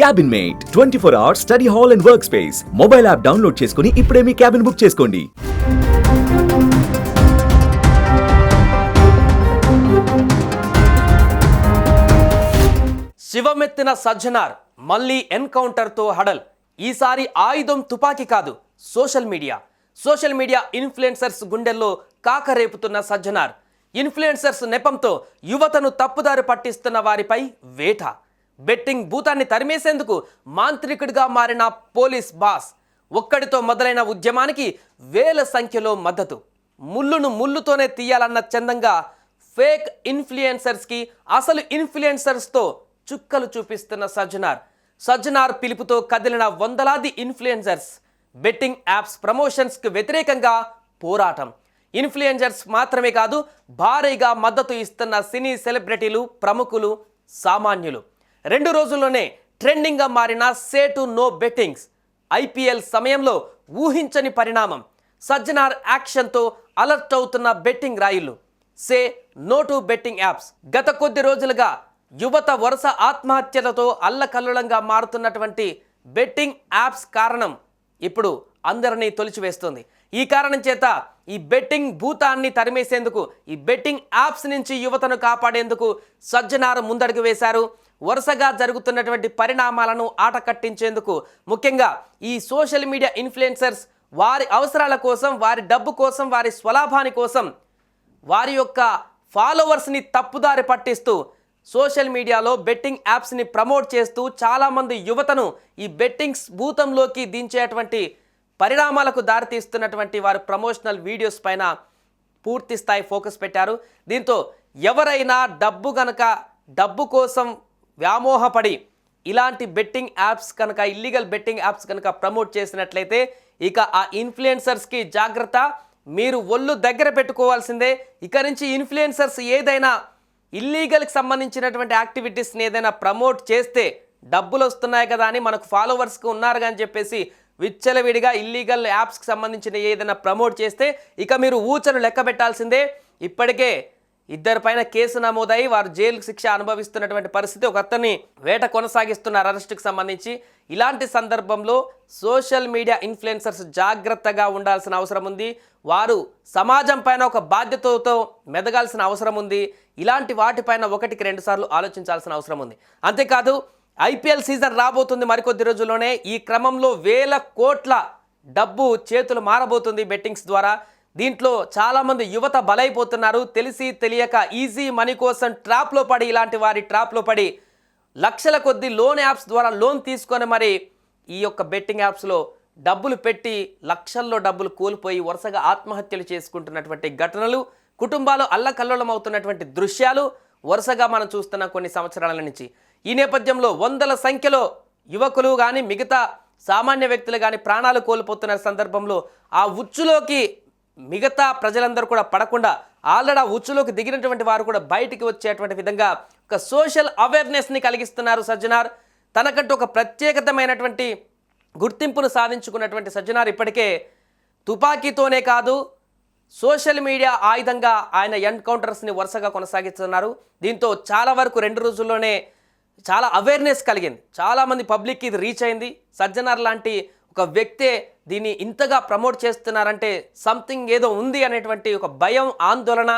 Cabin mate twenty four hours study hall and work space mobile app download చేసుకుని ఇప్పుడే మీ cabin book చేసుకోండి. శివమెత్తిన సజ్జనార్ మళ్ళీ ఎన్కౌంటర్తో హడల్. ఈసారి ఆయుధం తుపాకీ కాదు social media social media influencers గుండెల్లో కాకరేపుతున్న సజ్జనార్. ఇన్ఫ్లుయెన్సర్స్ నెపంతో యువతను తప్పుదారి పట్టిస్తున్న వారిపై వేట. బెట్టింగ్ భూతాన్ని తరిమేసేందుకు మాంత్రికుడిగా మారిన పోలీస్ బాస్. ఒక్కడితో మొదలైన ఉద్యమానికి వేల సంఖ్యలో మద్దతు. ముళ్ళును ముళ్ళుతోనే తీయాలన్న చందంగా ఫేక్ ఇన్ఫ్లుయెన్సర్స్కి అసలు ఇన్ఫ్లుయెన్సర్స్తో చుక్కలు చూపిస్తున్న సజ్జనార్. సజ్జనార్ పిలుపుతో కదిలిన వందలాది ఇన్ఫ్లుయెన్సర్స్. బెట్టింగ్ యాప్స్ ప్రమోషన్స్కి వ్యతిరేకంగా పోరాటం. ఇన్ఫ్లుయెన్సర్స్ మాత్రమే కాదు భారీగా మద్దతు ఇస్తున్న సినీ సెలబ్రిటీలు ప్రముఖులు సామాన్యులు. రెండు రోజుల్లోనే ట్రెండింగ్గా మారిన say to no bettings. IPL సమయంలో ఊహించని పరిణామం. సజ్జనార్ యాక్షన్తో అలర్ట్ అవుతున్న betting రాయిలు. Say no to betting apps. గత కొద్ది రోజులుగా యువత వరుస ఆత్మహత్యలతో అల్లకల్లులంగా మారుతున్నటువంటి బెట్టింగ్ యాప్స్ కారణం ఇప్పుడు అందరినీ తొలిచివేస్తుంది. ఈ కారణం చేత ఈ బెట్టింగ్ భూతాన్ని తరిమేసేందుకు ఈ బెట్టింగ్ యాప్స్ నుంచి యువతను కాపాడేందుకు సజ్జనారు ముందడుగు వేశారు. వరుసగా జరుగుతున్నటువంటి పరిణామాలను ఆట కట్టించేందుకు ముఖ్యంగా ఈ సోషల్ మీడియా ఇన్ఫ్లుయెన్సర్స్ వారి అవసరాల కోసం వారి డబ్బు కోసం వారి స్వలాభాని కోసం వారి యొక్క ఫాలోవర్స్ని తప్పుదారి పట్టిస్తూ సోషల్ మీడియాలో బెట్టింగ్ యాప్స్ని ప్రమోట్ చేస్తూ చాలామంది యువతను ఈ బెట్టింగ్స్ భూతంలోకి దించేటువంటి పరిణామాలకు దారితీస్తున్నటువంటి వారి ప్రమోషనల్ వీడియోస్ పైన పూర్తి స్థాయి ఫోకస్ పెట్టారు. దీంతో ఎవరైనా డబ్బు గనక డబ్బు కోసం వ్యామోహపడి ఇలాంటి బెట్టింగ్ యాప్స్ కనుక ఇల్లీగల్ బెట్టింగ్ యాప్స్ కనుక ప్రమోట్ చేసినట్లయితే ఇక ఆ ఇన్ఫ్లుయెన్సర్స్కి జాగ్రత్త. మీరు ఒళ్ళు దగ్గర పెట్టుకోవాల్సిందే. ఇక నుంచి ఇన్ఫ్లుయెన్సర్స్ ఏదైనా ఇల్లీగల్కి సంబంధించినటువంటి యాక్టివిటీస్ని ఏదైనా ప్రమోట్ చేస్తే డబ్బులు వస్తున్నాయి కదా అని మనకు ఫాలోవర్స్కి ఉన్నారు అని చెప్పేసి విచ్చలవిడిగా ఇల్లీగల్ యాప్స్కి సంబంధించిన ఏదైనా ప్రమోట్ చేస్తే ఇక మీరు ఊచను లెక్క పెట్టాల్సిందే. ఇప్పటికే ఇద్దరి పైన కేసు నమోదై వారు జైలు శిక్ష అనుభవిస్తున్నటువంటి పరిస్థితి ఒక అతన్ని వేట కొనసాగిస్తున్నారు అరెస్టుకు సంబంధించి. ఇలాంటి సందర్భంలో సోషల్ మీడియా ఇన్ఫ్లుయెన్సర్స్ జాగ్రత్తగా ఉండాల్సిన అవసరం ఉంది. వారు సమాజం పైన ఒక బాధ్యతతో మెదగాల్సిన అవసరం ఉంది. ఇలాంటి వాటిపైన ఒకటికి రెండు సార్లు ఆలోచించాల్సిన అవసరం ఉంది. అంతేకాదు ఐపీఎల్ సీజన్ రాబోతుంది మరికొద్ది రోజుల్లోనే. ఈ క్రమంలో వేల కోట్ల డబ్బు చేతులు మారబోతుంది బెట్టింగ్స్ ద్వారా. దీంట్లో చాలామంది యువత బలైపోతున్నారు. తెలిసి తెలియక ఈజీ మనీ కోసం ట్రాప్లో పడి ఇలాంటి వారి ట్రాప్లో పడి లక్షల కొద్ది లోన్ యాప్స్ ద్వారా లోన్ తీసుకొని మరి ఈ యొక్క బెట్టింగ్ యాప్స్లో డబ్బులు పెట్టి లక్షల్లో డబ్బులు కోల్పోయి వరుసగా ఆత్మహత్యలు చేసుకుంటున్నటువంటి ఘటనలు కుటుంబాలు అల్లకల్లోలమవుతున్నటువంటి దృశ్యాలు వరుసగా మనం చూస్తున్న కొన్ని సంవత్సరాల నుంచి. ఈ నేపథ్యంలో వందల సంఖ్యలో యువకులు కానీ మిగతా సామాన్య వ్యక్తులు కానీ ప్రాణాలు కోల్పోతున్న సందర్భంలో ఆ ఉచ్చులోకి మిగతా ప్రజలందరూ కూడా పడకుండా ఆల్రెడీ ఉచ్చులోకి దిగినటువంటి వారు కూడా బయటికి వచ్చేటువంటి విధంగా ఒక సోషల్ అవేర్నెస్ని కలిగిస్తున్నారు సజ్జనార్. తనకంటూ ఒక ప్రత్యేకతమైనటువంటి గుర్తింపును సాధించుకున్నటువంటి సజ్జనార్ ఇప్పటికే తుపాకీతోనే కాదు సోషల్ మీడియా ఆయుధంగా ఆయన ఎన్కౌంటర్స్ని వరుసగా కొనసాగిస్తున్నారు. దీంతో చాలా వరకు రెండు రోజుల్లోనే చాలా అవేర్నెస్ కలిగింది. చాలామంది పబ్లిక్కి ఇది రీచ్ అయింది. సజ్జనార్ లాంటి ఒక వ్యక్తే దీన్ని ఇంతగా ప్రమోట్ చేస్తున్నారంటే సంథింగ్ ఏదో ఉంది అనేటువంటి ఒక భయం ఆందోళన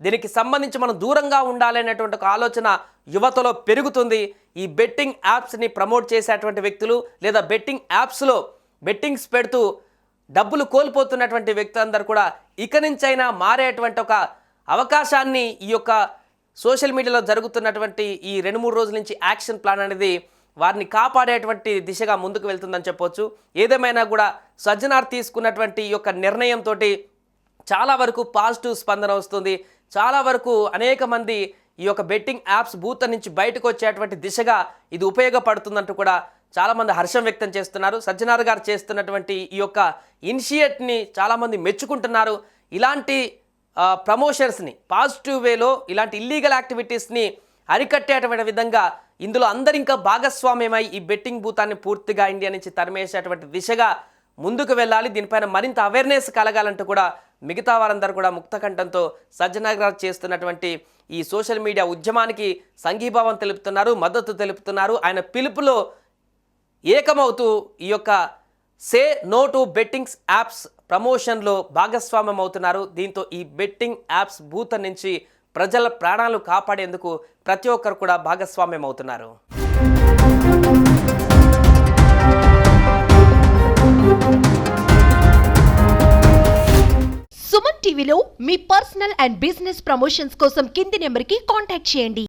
దీనికి సంబంధించి మనం దూరంగా ఉండాలి అనేటువంటి ఒక ఆలోచన యువతలో పెరుగుతుంది. ఈ బెట్టింగ్ యాప్స్ని ప్రమోట్ చేసేటువంటి వ్యక్తులు లేదా బెట్టింగ్ యాప్స్లో బెట్టింగ్స్ పెడుతూ డబ్బులు కోల్పోతున్నటువంటి వ్యక్తులందరూ కూడా ఇక నుంచైనా మారేటువంటి ఒక అవకాశాన్ని ఈ యొక్క సోషల్ మీడియాలో జరుగుతున్నటువంటి ఈ రెండు మూడు రోజుల నుంచి యాక్షన్ ప్లాన్ అనేది వారిని కాపాడేటువంటి దిశగా ముందుకు వెళ్తుందని చెప్పొచ్చు. ఏదేమైనా కూడా సజ్జనార్ తీసుకున్నటువంటి ఈ యొక్క నిర్ణయంతో చాలా వరకు పాజిటివ్ స్పందన వస్తుంది. చాలా వరకు అనేక మంది ఈ యొక్క బెట్టింగ్ యాప్స్ బూత్ నుంచి బయటకు వచ్చేటువంటి దిశగా ఇది ఉపయోగపడుతుందంటూ కూడా చాలామంది హర్షం వ్యక్తం చేస్తున్నారు. సజ్జనార్ గారు చేస్తున్నటువంటి ఈ యొక్క ఇనిషియేట్ని చాలామంది మెచ్చుకుంటున్నారు. ఇలాంటి ప్రమోషన్స్ని పాజిటివ్ వేలో ఇలాంటి ఇల్లీగల్ యాక్టివిటీస్ని అరికట్టేటువంటి విధంగా ఇందులో అందరు ఇంకా భాగస్వామ్యమై ఈ బెట్టింగ్ భూతాన్ని పూర్తిగా ఇండియా నుంచి తరిమేసేటువంటి దిశగా ముందుకు వెళ్ళాలి. దీనిపైన మరింత అవేర్నెస్ కలగాలంటూ కూడా మిగతా వారందరూ కూడా ముక్తకంఠంతో సజ్జనగర్ చేస్తున్నటువంటి ఈ సోషల్ మీడియా ఉద్యమానికి సంఘీభావం తెలుపుతున్నారు మద్దతు తెలుపుతున్నారు. ఆయన పిలుపులో ఏకమవుతూ ఈ యొక్క say no to bettings apps ప్రమోషన్లో భాగస్వామ్యం అవుతున్నారు దీంతో ఈ బెట్టింగ్ యాప్స్ భూత నుంచి ప్రజల ప్రాణాలు కాపాడేందుకు ప్రతి ఒక్కరు కూడా భాగస్వామ్యం అవుతున్నారు సుమన్ టీవీలో మీ పర్సనల్ అండ్ బిజినెస్ ప్రమోషన్స్ కోసం కింది నెంబర్కి కాంటాక్ట్ చేయండి.